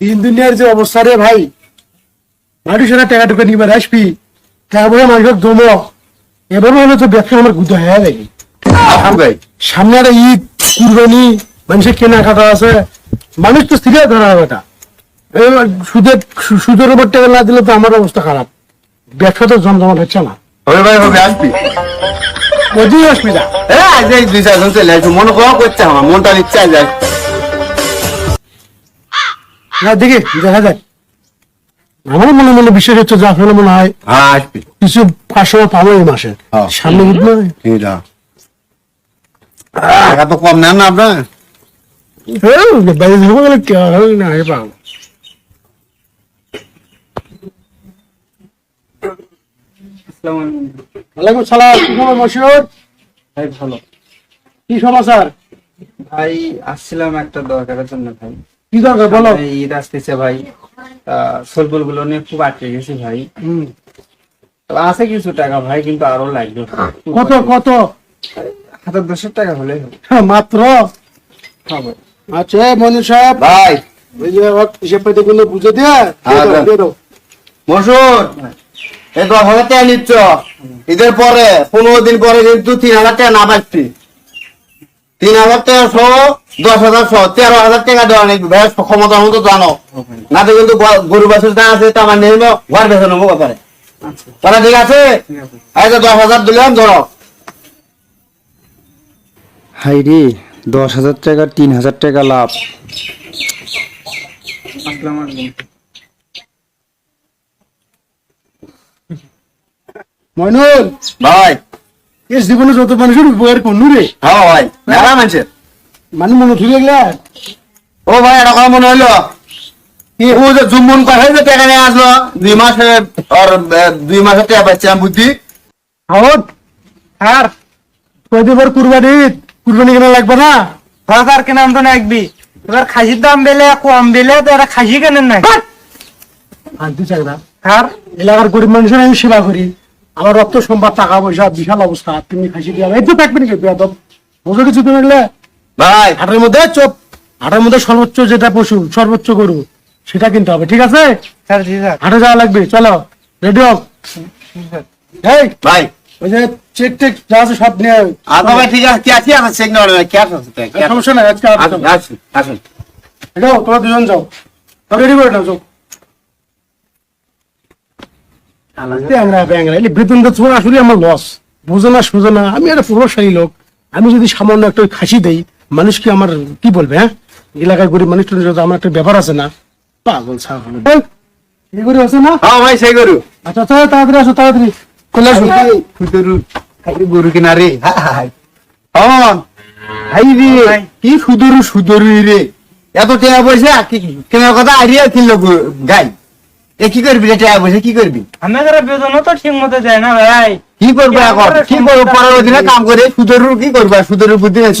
দিন দুনিয়ার যে অবস্থা রে ভাই। টাকা টুকা নিবার আসবি তারপরে মানুষের দম। এভাবে হলে তো ব্যবসা আমার হয়ে যাবে সামনে একটা ঈদ কুরবানি মানুষের কেনাকাটা আছে। মানুষ তো স্থির ধরা হবে এটা। সুদের সুদের উপর টাকা না দিলে তো আমার অবস্থা খারাপ। ব্যবসা তো জমজমাট হচ্ছে না। হবে ভাই হবে আসবি। ওই অসুবিধা। হ্যাঁ আজ এই দুই চারজন চলে আসব মনে করা করছে আমার মনটা ইচ্ছা যায় না দেখি দেখা যাক। আমার মনে মনে বিশ্বাস হচ্ছে যা আসলে মনে হয় হ্যাঁ কিছু পাঁচশো পাবো এই মাসে। সামনে আছে টাকা তো কম নেন না আপনার। বাইরে যাব গেলে না পাবো ওয়ালাইকুম সালাম কি খবর মশিউর? ভাই ভালো। কি সমাচার? ভাই আসছিলাম একটা দরকারের জন্য ভাই। কি দরকার বলো। ঈদ আসতেছে ভাই। গুলো নিয়ে খুব আটকে গেছি ভাই। আছে কিছু টাকা ভাই কিন্তু আরও লাগবে। কত কত? হাজার দশের টাকা হলে হ্যাঁ, মাত্র? হবে আচ্ছা মনু সাহেব। ভাই। ওই যে ওর হিসেবগুলো বুঝে দিয়ে দশ হাজার টাকা নিচ্ছ ঈদের পরে পনেরো দিন পরে কিন্তু তিন হাজার টাকা না পাচ্ছি তিন হাজার টাকা সহ দশ হাজার সহ তেরো হাজার টাকা দেওয়া নেই। বেশ ক্ষমতার মতো জানো। না তো কিন্তু গরু বাছুর যা আছে তা আমার নেই ঘর বেছে নেব ব্যাপারে। আচ্ছা তাহলে ঠিক আছে? ঠিক আছে আচ্ছা দশ হাজার দিলাম ধরো। হাই রে দশ হাজার টাকা তিন হাজার টাকা লাভ। আসসালামু আলাইকুম। মইনুল! ভাই! এ জীবনে যত মানুষের উপকার করনু রে। হ্যাঁ ভাই মেলা মানুষের। মানে মনে ঠিক গেলে ও ভাই এটা কথা মনে হইল? কি? ও যে জুম্মন যে টাকা নিয়ে আসলো দুই মাসে আর দুই টাকা পাচ্ছিলাম বুদ্ধি আহত! আর কয়দিবার কুরবানি? কুরবানি কেনা লাগবে না? হাজার কেন তো নাকবি এবার খাসির দাম বেলে কম বেলে তো এরা খাসি কেনেন নাই? আর এলাকার গরিব মানুষের আমি সেবা করি। আমার রক্ত সম্পদ টাকা পয়সা বিশাল অবস্থা তুমি খাসি দিয়া এই তো থাকবে নাকি বেয়াদব? বোঝো কিছু তুমি? ভাই। হাটের মধ্যে চোপ হাটের মধ্যে সর্বোচ্চ যেটা পশু সর্বোচ্চ গরু সেটা কিনতে হবে ঠিক আছে? হাটে যাওয়া লাগবে চলো রেডি হোক এই ভাই। ওই যে চেক টেক যা আছে সব নিয়ে। আচ্ছা ভাই ঠিক আছে কি আছে? আমার চেক নেওয়া কি আছে কি আছে? সমস্যা নাই আজকে আসুন। আসুন আসুন তোমরা দুজন যাও। রেডি করে নাও যাও। ব্যাংরা ব্যাংরা এই বেতন তোমার আসলে আমার লস বুঝো না সুঝো না আমি একটা প্রভাবশালী লোক। আমি যদি সামান্য একটা খাসি দেই মানুষ কি আমার কি বলবে হ্যাঁ? এলাকায় গরিব মানুষ আমার একটা ব্যাপার আছে না পাগল ছাগল। এই, এই আছে না? হ্যাঁ ভাই সেই গরু। আচ্ছা আচ্ছা তাড়াতাড়ি আসো তাড়াতাড়ি। চলে আসো। সুদরু খালি গরু কিনা রে। কি সুদরু সুদরু রে। এত পয়সা কেনার কথা আইডিয়া গরু- গাই। এ কি করবি রে টাকা পয়সা কি করবি? আমাদের বেতনও তো ঠিক মতো যায় না ভাই। কি করব এখন? কি করব? পরের দিনে কাম করে সুদরু কি করব সুদরু বুদ্ধি নেই,